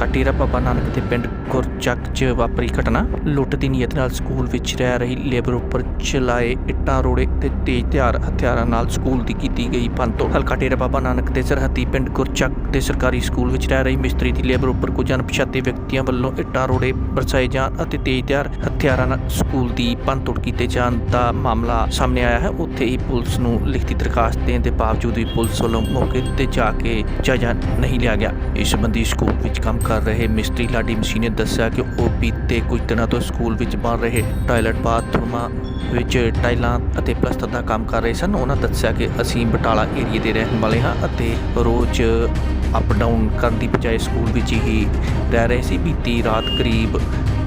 ਹਲਕਾ ਟੇਰਾ ਬਾਬਾ ਨਾਨਕ ਦੇ ਪਿੰਡ ਗੁਰਚੱਕ 'ਚ ਵਾਪਰੀ ਘਟਨਾ। ਲੁੱਟ ਦੀ ਨੀਅਤ ਨਾਲ ਸਕੂਲ ਵਿੱਚ ਰਹਿ ਰਹੀ ਲੇਬਰ ਉੱਪਰ ਚਲਾਏ ਇੱਟਾਂ, ਰੋੜੇ ਤੇ ਤੇਜ਼ ਧਾਰ ਹਥਿਆਰਾਂ ਨਾਲ ਸਕੂਲ ਦੀ ਕੀਤੀ ਗਈ ਭੰਨਤੋੜ। ਹਲਕਾ ਟੇਰਾ ਬਾਬਾ ਨਾਨਕ ਦੇ ਸਰਹੱਦੀ ਪਿੰਡ ਗੁਰਚੱਕ ਦੇ ਸਰਕਾਰੀ ਸਕੂਲ ਵਿੱਚ ਰਹਿ ਰਹੀ ਮਿਸਤਰੀ ਦੀ ਲੇਬਰ ਉੱਪਰ ਕੁਝ ਅਣਪਛਾਤੇ ਵਿਅਕਤੀਆਂ ਵੱਲੋਂ ਇੱਟਾਂ, ਰੋੜੇ ਬਰਸਾਏ ਜਾਣ ਅਤੇ ਤੇਜ਼ ਧਾਰ ਹਥਿਆਰਾਂ ਨਾਲ ਸਕੂਲ ਦੀ ਭੰਨਤੋੜ ਕੀਤੇ ਜਾਣ ਦਾ ਮਾਮਲਾ ਸਾਹਮਣੇ ਆਇਆ ਹੈ। ਉੱਥੇ ਹੀ ਪੁਲਿਸ ਨੂੰ ਲਿਖਤੀ ਦਰਖਾਸਤ ਦੇਣ ਦੇ ਬਾਵਜੂਦ ਵੀ ਪੁਲਿਸ ਵੱਲੋਂ ਮੌਕੇ ਤੇ ਜਾ ਕੇ ਜਾਇਜ਼ਾ ਨਹੀਂ ਲਿਆ ਗਿਆ। ਇਸ ਸੰਬੰਧੀ ਸਕੂਲ ਵਿੱਚ ਕੰਮ ਕਰ ਰਹੇ ਮਿਸਤਰੀ ਲਾਡੀ ਮਸੀਹ ਨੇ ਦੱਸਿਆ ਕਿ ਉਹ ਬੀਤੇ ਕੁਝ ਦਿਨਾਂ ਤੋਂ ਸਕੂਲ ਵਿੱਚ ਬਣ ਰਹੇ ਟਾਇਲਟ ਬਾਥਰੂਮਾਂ ਵਿੱਚ ਟਾਈਲਾਂ ਅਤੇ ਪਲਸਤਰ ਦਾ ਕੰਮ ਕਰ ਰਹੇ ਸਨ। ਉਹਨਾਂ ਦੱਸਿਆ ਕਿ ਅਸੀਂ ਬਟਾਲਾ ਏਰੀਏ ਦੇ ਰਹਿਣ ਵਾਲੇ ਹਾਂ ਅਤੇ ਰੋਜ਼ ਅਪ ਡਾਊਨ ਕਰਨ ਦੀ ਬਜਾਏ ਸਕੂਲ ਵਿੱਚ ਹੀ ਰਹਿ ਰਹੇ ਸੀ। ਬੀਤੀ ਰਾਤ ਕਰੀਬ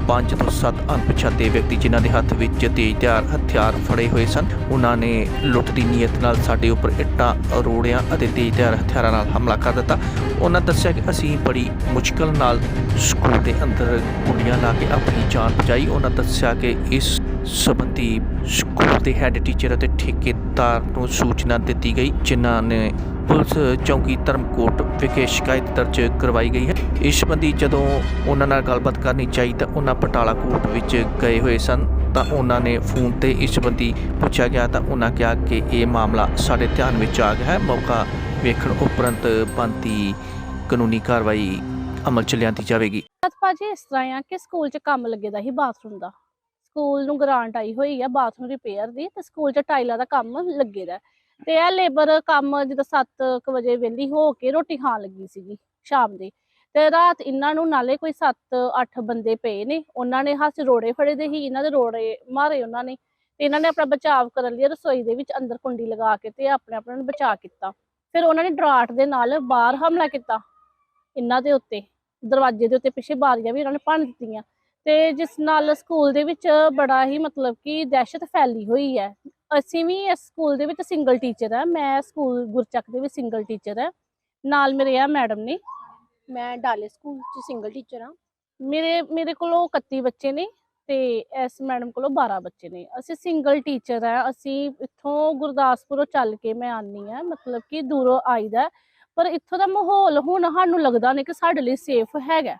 5 ਤੋਂ 7 ਅਣਪਛਾਤੇ ਵਿਅਕਤੀ ਜਿਨ੍ਹਾਂ ਦੇ ਹੱਥ ਵਿੱਚ ਤੇਜ਼ਧਾਰ ਹਥਿਆਰ ਫੜੇ ਹੋਏ ਸਨ। ਉਹਨਾਂ ਨੇ ਲੁੱਟ ਦੀ ਨੀਅਤ ਨਾਲ ਸਾਡੇ ਉੱਪਰ ਇੱਟਾਂ, ਰੋੜਿਆਂ ਅਤੇ ਤੇਜ਼ਧਾਰ ਹਥਿਆਰਾਂ ਨਾਲ ਹਮਲਾ ਕਰ ਦਿੱਤਾ। ਉਹਨਾਂ ਦੱਸਿਆ ਕਿ ਅਸੀਂ ਬੜੀ ਮੁਸ਼ਕਲ ਨਾਲ ਸਕੂਲ ਦੇ ਅੰਦਰ ਕੁੰਡੀਆਂ ਲਾ ਕੇ ਆਪਣੀ ਜਾਨ ਬਚਾਈ। ਉਹਨਾਂ ਦੱਸਿਆ ਕਿ ਇਸ ਸੰਬੰਧੀ ਸਕੂਲ ਦੇ ਹੈੱਡ ਟੀਚਰ ਅਤੇ ਠੇਕੇਦਾਰ ਨੂੰ ਸੂਚਨਾ ਦਿੱਤੀ ਗਈ, ਜਿਨ੍ਹਾਂ ਨੇ ਪੁਲਿਸ ਚੌਂਕੀ ਧਰਮਕੋਟ ਵਿਖੇ ਸ਼ਿਕਾਇਤ ਦਰਜ ਕਰਵਾਈ ਗਈ ਹੈ। ਇਸ ਸੰਬੰਧੀ ਜਦੋਂ ਉਹਨਾਂ ਨਾਲ ਗੱਲਬਾਤ ਕਰਨੀ ਚਾਹੀ ਤਾਂ ਉਹਨਾਂ ਪਟਾਲਾ ਕੋਰਟ ਵਿੱਚ ਗਏ ਹੋਏ ਸਨ। ਤਾਂ ਉਹਨਾਂ ਨੇ ਫੋਨ ਤੇ ਇਸ ਸੰਬੰਧੀ ਪੁੱਛਿਆ ਗਿਆ ਤਾਂ ਉਹਨਾਂ ਕਿਹਾ ਕਿ ਇਹ ਮਾਮਲਾ ਸਾਡੇ ਧਿਆਨ ਵਿੱਚ ਆ ਗਿਆ ਹੈ। ਮੌਕਾ ਵੇਖਣ ਉਪਰੰਤ ਬੰਦੀ ਕਾਨੂੰਨੀ ਕਾਰਵਾਈ ਅਮਲ ਚ ਲਿਆਂਦੀ ਜਾਵੇਗੀ। ਬਸ ਭਾਜੀ ਇਸ ਤਰ੍ਹਾਂ ਆ ਕਿ ਸਕੂਲ 'ਚ ਕੰਮ ਲੱਗੇ ਦਾ ਸੀ ਬਾਥਰੂਮ ਦਾ। ਸਕੂਲ ਨੂੰ ਗ੍ਰਾਂਟ ਆਈ ਹੋਈ ਆ, ਬਾਥਰੂਮ ਰਿਪੇਅਰ ਦੀ ਤੇ ਸਕੂਲ 'ਚ ਟਾਈਲਾਂ ਦਾ ਕੰਮ ਲੱਗੇ ਦਾ ਤੇ ਇਹ ਲੇਬਰ ਕੰਮ ਜਦੋਂ 7 ਵਜੇ ਵਿਹਲੀ ਹੋ ਕੇ ਰੋਟੀ ਖਾਣ ਲੱਗੀ ਸੀਗੀ ਸ਼ਾਮ ਦੀ। ਤੇ ਰਾਤ ਇਹਨਾਂ ਨੂੰ ਨਾਲੇ ਕੋਈ 7-8 ਬੰਦੇ ਪਏ ਨੇ। ਉਹਨਾਂ ਨੇ ਹੱਥ ਰੋੜੇ ਫੜੇ ਦੇ ਸੀ, ਇਹਨਾਂ ਦੇ ਰੋੜੇ ਮਾਰੇ ਉਹਨਾਂ ਨੇ ਤੇ ਇਹਨਾਂ ਨੇ ਆਪਣਾ ਬਚਾਅ ਕਰਨ ਲਈ ਰਸੋਈ ਦੇ ਵਿੱਚ ਅੰਦਰ ਕੁੰਡੀ ਲਗਾ ਕੇ ਤੇ ਆਪਣੇ ਆਪਣੇ ਨੂੰ ਬਚਾਅ ਕੀਤਾ। ਫਿਰ ਉਹਨਾਂ ਨੇ ਡਰਾਟ ਦੇ ਨਾਲ ਬਾਹਰ ਹਮਲਾ ਕੀਤਾ ਇਹਨਾਂ ਦੇ ਉੱਤੇ। ਦਰਵਾਜ਼ੇ ਦੇ ਉੱਤੇ ਪਿੱਛੇ ਬਾਰੀਆਂ ਵੀ ਉਹਨਾਂ ਨੇ ਭੰਨ ਦਿੱਤੀਆਂ। ਤੇ ਜਿਸ ਨਾਲ ਸਕੂਲ ਦੇ ਵਿੱਚ ਬੜਾ ਹੀ ਮਤਲਬ ਕਿ ਦਹਿਸ਼ਤ ਫੈਲੀ ਹੋਈ ਹੈ। ਅਸੀਂ ਵੀ ਇਸ ਸਕੂਲ ਦੇ ਵਿੱਚ ਸਿੰਗਲ ਟੀਚਰ ਹੈ ਮੈਂ ਸਕੂਲ ਗੁਰਚੱਕ ਦੇ ਵਿੱਚ ਸਿੰਗਲ ਟੀਚਰ ਹੈ ਨਾਲ ਮੇਰੇ ਆ ਮੈਡਮ ਨੇ। ਮੈਂ ਡਾਲੇ ਸਕੂਲ ਚ ਸਿੰਗਲ ਟੀਚਰ ਹਾਂ ਮੇਰੇ ਮੇਰੇ ਕੋਲੋਂ 31 ਬੱਚੇ ਨੇ ਤੇ ਇਸ ਮੈਡਮ ਕੋਲੋਂ 12 ਬੱਚੇ ਨੇ। ਅਸੀਂ ਸਿੰਗਲ ਟੀਚਰ ਹੈ ਅਸੀਂ ਇੱਥੋਂ ਗੁਰਦਾਸਪੁਰੋਂ ਚੱਲ ਕੇ ਮੈਂ ਆਨੀ ਆ ਮਤਲਬ ਕਿ ਦੂਰੋਂ ਆਈਦਾ। ਪਰ ਇੱਥੋਂ ਦਾ ਮਾਹੌਲ ਹੁਣ ਸਾਨੂੰ ਲੱਗਦਾ ਨਹੀਂ ਕਿ ਸਾਡੇ ਲਈ ਸੇਫ ਹੈਗਾ।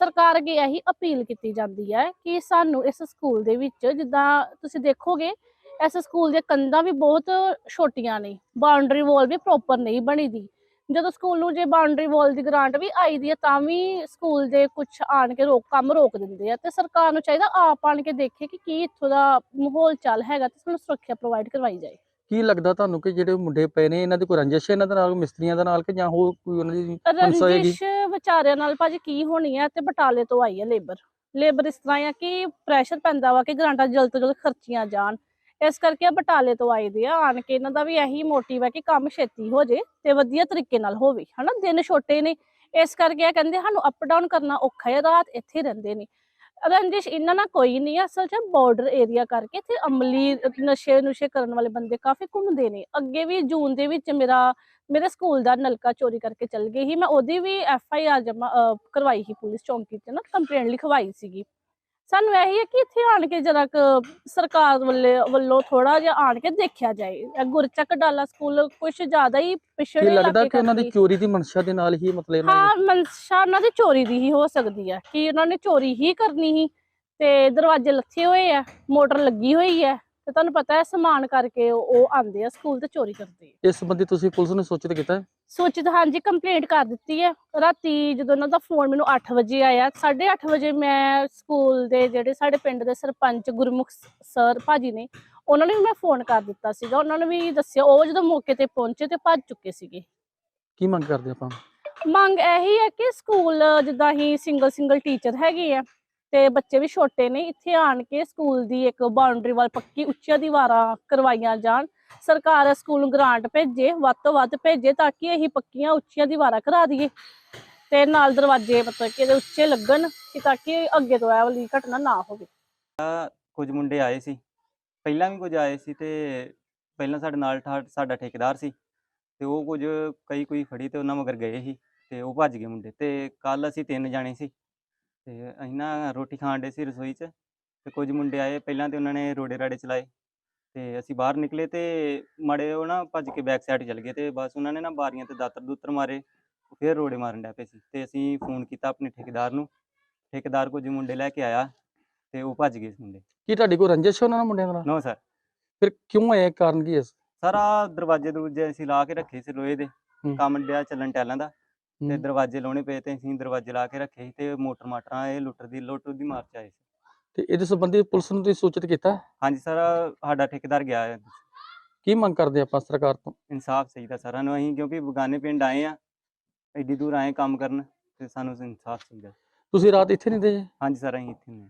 ਸਰਕਾਰ ਅੱਗੇ ਇਹੀ ਅਪੀਲ ਕੀਤੀ ਜਾਂਦੀ ਹੈ ਕਿ ਸਾਨੂੰ ਇਸ ਸਕੂਲ ਦੇ ਵਿੱਚ ਜਿੱਦਾਂ ਤੁਸੀਂ ਦੇਖੋਗੇ ਇਸ ਸਕੂਲ ਦੀਆਂ ਕੰਧਾਂ ਵੀ ਬਹੁਤ ਛੋਟੀਆਂ ਨੇ ਬਾਉਂਡਰੀ ਵਾਲ ਵੀ ਪ੍ਰੋਪਰ ਨਹੀਂ ਬਣੀ ਦੀ। ਜਦੋਂ ਸਕੂਲ ਨੂੰ ਜੇ ਬਾਉਂਡਰੀ ਵਾਲ ਦੀ ਗ੍ਰਾਂਟ ਵੀ ਆਈ ਦੀ ਹੈ ਤਾਂ ਵੀ ਸਕੂਲ ਦੇ ਕੁਝ ਆਣ ਕੇ ਰੋਕ ਕੰਮ ਰੋਕ ਦਿੰਦੇ ਆ। ਤੇ ਸਰਕਾਰ ਨੂੰ ਚਾਹੀਦਾ ਆਪ ਆਣ ਕੇ ਦੇਖੇ ਕਿ ਕੀ ਇੱਥੋਂ ਦਾ ਮਾਹੌਲ ਚੱਲ ਹੈਗਾ ਤੇ ਸਾਨੂੰ ਸੁਰੱਖਿਆ ਪ੍ਰੋਵਾਈਡ ਕਰਵਾਈ ਜਾਏ। ਕੀ ਲੱਗਦਾ ਤੁਹਾਨੂੰ ਕਿ ਜਿਹੜੇ ਮੁੰਡੇ ਪਏ ਨੇ ਇਹਨਾਂ ਦੀ ਕੋਈ ਰੰਜਿਸ਼ ਹੈ ਇਹਨਾਂ ਦੇ ਨਾਲ ਮਿਸਤਰੀਆਂ ਦੇ ਨਾਲ ਕਿ ਜਾਂ ਹੋਰ ਕੋਈ ਉਹਨਾਂ ਦੀ? ਰੰਜਿਸ਼ ਵਿਚਾਰਿਆਂ ਨਾਲ ਭਾਜੀ ਕੀ ਹੋਣੀ ਹੈ ਤੇ ਬਟਾਲੇ ਤੋਂ ਆਈ ਹੈ ਲੇਬਰ ਲੇਬਰ ਇਸ ਤਰ੍ਹਾਂ ਆ ਕਿ ਪ੍ਰੈਸ਼ਰ ਪੈਂਦਾ ਵਾ ਕਿ ਗ੍ਰਾਂਟਾਂ ਜਲਦ ਤੋਂ ਜਲਦ ਖਰਚੀਆਂ ਜਾਣ। ਇਸ ਕਰਕੇ ਬਟਾਲੇ ਤੋਂ ਆਏ ਦੇ ਆ ਆਣ ਕੇ ਇਹਨਾਂ ਦਾ ਵੀ ਇਹੀ ਮੋਟਿਵ ਹੈ ਕਿ ਕੰਮ ਛੇਤੀ ਹੋ ਜੇ ਤੇ ਵਧੀਆ ਤਰੀਕੇ ਨਾਲ ਹੋਵੇ ਹਨਾ? ਦਿਨ ਛੋਟੇ ਨੇ ਇਸ ਕਰਕੇ ਇਹ ਕਹਿੰਦੇ ਸਾਨੂੰ ਅਪ ਡਾਊਨ ਕਰਨਾ ਔਖਾ ਹੈ ਰਾਤ ਇੱਥੇ ਰਹਿੰਦੇ ਨੇ। ਰੰਜਿਸ਼ ਇਹਨਾਂ ਨਾਲ ਕੋਈ ਨਹੀਂ ਹੈ, ਅਸਲ 'ਚ ਬਾਰਡਰ ਏਰੀਆ ਕਰਕੇ ਇੱਥੇ ਅਮਲੀ ਨਸ਼ੇ ਨੁਸ਼ੇ ਕਰਨ ਵਾਲੇ ਬੰਦੇ ਕਾਫੀ ਘੁੰਮਦੇ ਨੇ। ਅੱਗੇ ਵੀ ਜੂਨ ਦੇ ਵਿੱਚ ਮੇਰਾ ਮੇਰੇ ਸਕੂਲ ਦਾ ਨਲਕਾ ਚੋਰੀ ਕਰਕੇ ਚਲ ਗਈ ਸੀ ਮੈਂ ਉਹਦੀ ਵੀ ਐਫ ਆਈ ਆਰ ਜਮਾ ਕਰਵਾਈ ਸੀ ਪੁਲਿਸ ਚੌਂਕੀ 'ਚ ਨਾ ਕੰਪਲੇਂਟ ਲਿਖਵਾਈ ਸੀਗੀ। ਸਾਨੂੰ ਇਹੀ ਹੈ ਕਿ ਇੱਥੇ ਆਣ ਕੇ ਜਰਾ ਕੁ ਸਰਕਾਰ ਵੱਲੇ ਵੱਲੋਂ ਥੋੜਾ ਜਿਹਾ ਆਣ ਕੇ ਦੇਖਿਆ ਜਾਏ। ਇਹ ਗੁਰਚੱਕ ਡਾਲਾ ਸਕੂਲ ਕੁਝ ਜ਼ਿਆਦਾ ਹੀ ਪਿਛੜੇ ਲੱਗਦਾ ਇਲਾਕੇ ਕਿ ਉਹਨਾਂ ਦੀ ਚੋਰੀ ਦੀ ਮਨਸ਼ਾ ਦੇ ਨਾਲ ਹੀ ਮਤਲਬ ਹਾਂ ਮਨਸ਼ਾ ਉਹਨਾਂ ਦੀ ਚੋਰੀ ਦੀ ਹੀ ਹੋ ਸਕਦੀ ਹੈ। ਕਿ ਉਹਨਾਂ ਨੇ ਚੋਰੀ ਹੀ ਕਰਨੀ ਸੀ ਤੇ ਦਰਵਾਜ਼ੇ ਲੱਥੇ ਹੋਏ ਆ ਮੋਟਰ ਲੱਗੀ ਹੋਈ ਹੈ। ਤੇ ਤੁਹਾਨੂੰ ਪਤਾ ਹੈ ਸਮਾਨ ਕਰਕੇ ਉਹ ਆਉਂਦੇ ਆ ਸਕੂਲ ਤੇ ਚੋਰੀ ਕਰਦੇ ਆ। ਇਸ ਸੰਬੰਧੀ ਤੁਸੀਂ ਪੁਲਿਸ ਨੂੰ ਸੂਚਿਤ ਕੀਤਾ ਹੈ? ਸੂਚਿਤ ਹਾਂਜੀ ਕੰਪਲੇਂਟ ਕਰ ਦਿੱਤੀ ਹੈ। ਰਾਤੀ ਜਦੋਂ ਉਹਨਾਂ ਦਾ ਫੋਨ ਮੈਨੂੰ 8 ਵਜੇ ਆਇਆ 8:30 ਵਜੇ ਮੈਂ ਸਕੂਲ ਦੇ ਜਿਹੜੇ ਸਾਡੇ ਪਿੰਡ ਦੇ ਸਰਪੰਚ ਗੁਰਮੁਖ ਸਰ ਭਾਜੀ ਨੇ ਉਹਨਾਂ ਨੂੰ ਮੈਂ ਫੋਨ ਕਰ ਦਿੱਤਾ ਸੀਗਾ। ਉਹਨਾਂ ਨੇ ਵੀ ਦੱਸਿਆ ਉਹ ਜਦੋਂ ਮੌਕੇ ਤੇ ਪਹੁੰਚੇ ਤੇ ਭੱਜ ਚੁੱਕੇ ਸੀਗੇ। ਕੀ ਮੰਗ ਕਰਦੇ ਆਪਾਂ? ਮੰਗ ਇਹੀ ਹੈ ਕਿ ਸਕੂਲ ਜਿੱਦਾਂ ਹੀ ਸਿੰਗਲ ਸਿੰਗਲ ਟੀਚਰ ਹੈਗੇ ਆ ਤੇ ਬੱਚੇ ਵੀ ਛੋਟੇ ਨੇ, ਇੱਥੇ ਆਣ ਕੇ ਸਕੂਲ ਦੀ ਇੱਕ ਬਾਉਂਡਰੀ ਵਾਲ ਪੱਕੀ ਉੱਚੀਆਂ ਦੀਵਾਰਾਂ ਕਰਵਾਈਆਂ ਜਾਣ। ਸਰਕਾਰ ਸਕੂਲ ਨੂੰ ਗ੍ਰਾਂਟ ਭੇਜੇ, ਵੱਧ ਤੋਂ ਵੱਧ ਭੇਜੇ ਤਾਂ ਕਿ ਅਸੀਂ ਪੱਕੀਆਂ ਉੱਚੀਆਂ ਦੀਵਾਰਾਂ ਕਰਾ ਦਈਏ ਤੇ ਨਾਲ ਦਰਵਾਜ਼ੇ ਮਤਲਬ ਕਿ ਇਹਦੇ ਉੱਚੇ ਲੱਗਣ ਕਿ ਤਾਂ ਕਿ ਅੱਗੇ ਤੋਂ ਇਹ ਵਾਲੀ ਘਟਨਾ ਨਾ ਹੋਵੇ। ਕੁਝ ਮੁੰਡੇ ਆਏ ਸੀ, ਪਹਿਲਾਂ ਵੀ ਕੁਝ ਆਏ ਸੀ ਤੇ ਪਹਿਲਾਂ ਸਾਡੇ ਨਾਲ ਸਾਡਾ ਠੇਕੇਦਾਰ ਸੀ ਤੇ ਉਹ ਕੁਝ ਕਈ ਕੋਈ ਫੜੀ ਤੇ ਉਹਨਾਂ ਮਗਰ ਗਏ ਸੀ ਤੇ ਉਹ ਭੱਜ ਗਏ ਮੁੰਡੇ ਤੇ ਕੱਲ ਅਸੀਂ ਤਿੰਨ ਜਾਣੇ ਸੀ। ਤੇ ਅਸੀਂ ਨਾ ਰੋਟੀ ਖਾਣ ਡੇ ਸੀ ਰਸੋਈ 'ਚ ਤੇ ਕੁਝ ਮੁੰਡੇ ਆਏ ਪਹਿਲਾਂ ਤੇ ਉਹਨਾਂ ਨੇ ਰੋੜੇ ਰਾੜੇ ਚਲਾਏ ਤੇ ਅਸੀਂ ਬਾਹਰ ਨਿਕਲੇ ਤੇ ਮਾੜੇ ਉਹ ਨਾ ਭੱਜ ਕੇ ਬੈਕ ਸਾਈਡ ਚਲ ਗਏ ਤੇ ਬਸ ਉਹਨਾਂ ਨੇ ਨਾ ਬਾਰੀਆਂ ਤੇ ਦਾਤਰ ਦੂਤਰ ਮਾਰੇ ਫਿਰ ਰੋੜੇ ਮਾਰਨ ਡਿਆ ਪਏ ਸੀ ਤੇ ਅਸੀਂ ਫੋਨ ਕੀਤਾ ਆਪਣੇ ਠੇਕੇਦਾਰ ਨੂੰ ਠੇਕੇਦਾਰ ਕੁਝ ਮੁੰਡੇ ਲੈ ਕੇ ਆਇਆ ਤੇ ਉਹ ਭੱਜ ਗਏ ਸੀ ਮੁੰਡੇ। ਕੀ ਤੁਹਾਡੀ ਕੋਈ ਰੰਜਿਸ਼ ਉਹਨਾਂ ਨਾਲ ਮੁੰਡਿਆਂ ਦੇ ਨਾਲ? ਨੋ ਸਰ ਫਿਰ ਕਿਉਂ ਆਇਆ ਕਾਰਨ ਕੀ ਹੈ? ਸਾਰਾ ਦਰਵਾਜ਼ੇ ਦਰੂਜੇ ਅਸੀਂ ਲਾ ਕੇ ਰੱਖੇ ਸੀ ਲੋਹੇ ਦੇ। ਕੰਮ ਡਿਆ ਚੱਲਣ ਟੈਲਾਂ ਦਾ। ਤੇ। ਦਰਵਾਜ਼ੇ ਲਾਉਣੇ ਪਏ ਤੇ ਅਸੀਂ ਦਰਵਾਜ਼ੇ ਲਾ ਕੇ ਰੱਖੇ ਸੀ ਤੇ ਮੋਟਰ ਮਾਟਰਾਂ ਇਹ ਲੁੱਟਰ ਦੀ ਲੁੱਟ ਦੀ ਮਾਰ ਚ ਆਏ ਸੀ। ਤੇ ਇਹਦੇ ਸੰਬੰਧੀ ਪੁਲਿਸ ਨੂੰ ਤੁਸੀਂ ਸੂਚਿਤ ਕੀਤਾ? ਹਾਂਜੀ ਸਰ ਸਾਡਾ ਠੇਕੇਦਾਰ ਗਿਆ ਹੈ ਕੀ ਮੰਗ ਕਰਦੇ ਆਪਾਂ ਸਰਕਾਰ ਤੋਂ? ਇਨਸਾਫ ਚਾਹੀਦਾ ਸਾਰਿਆਂ ਨੂੰ ਅਸੀਂ ਕਿਉਂਕਿ ਬਗਾਨੇ ਪਿੰਡ ਆਏ ਆ ਐਡੀ ਦੂਰ ਆਏ ਕੰਮ ਕਰਨ ਤੇ ਸਾਨੂੰ ਇਨਸਾਫ ਚਾਹੀਦਾ। ਤੁਸੀਂ ਰਾਤ ਇੱਥੇ ਨਹੀਂ ਦੇ ਹਾਂਜੀ ਸਰ ਅਸੀਂ ਇੱਥੇ ਨੇ